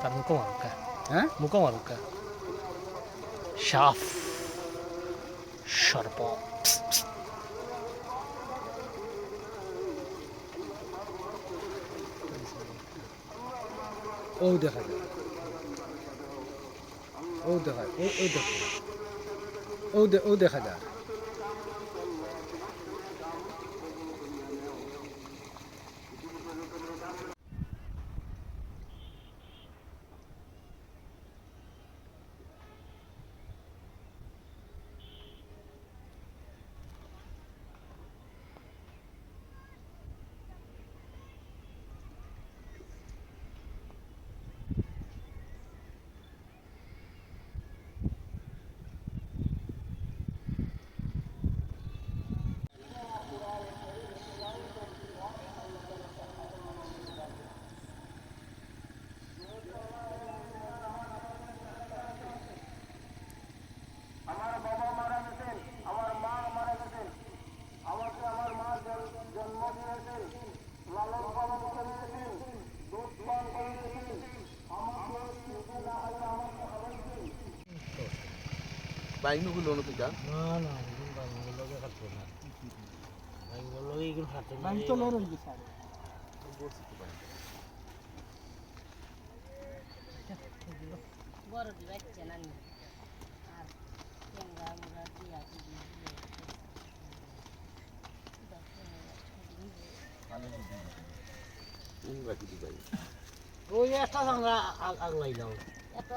তার মুখো মারুকা হ্যাঁ? মুখো মারুকা সাফ সর্প। ও দেখা যায়। ও দেখা ও দেখা ও দেখা যায়। বাইকগুলো নতুন যা না না না বাংলাগুলোকে এগুলো খাটবো না তো লড় গেছে বড় বাচ্চা নানি আর ট্যাংরা মুরা দিয়া রাখি ওই একটা সঙ্গে আগলাই দাও একটা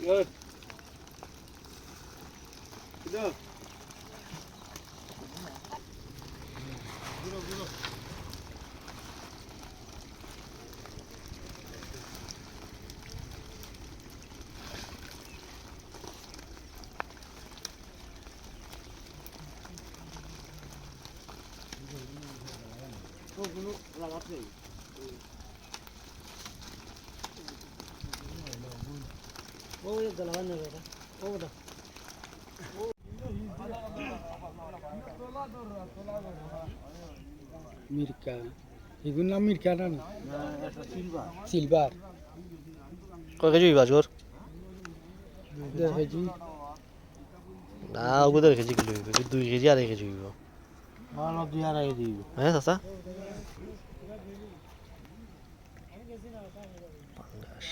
আমরা ওই গলাবান নেবে ও দা মির্কা। এগুলো নাম মির্কা না সিলভার। কয় কেজি বাজর দেড় কেজি। না ওগুলো দেড় কেজি কিলো হইবে দুই কেজি আড়াই কেজি হইব। ভালো দুই আড়াই কেজি হ্যাঁ চাচা? পাঙ্গাস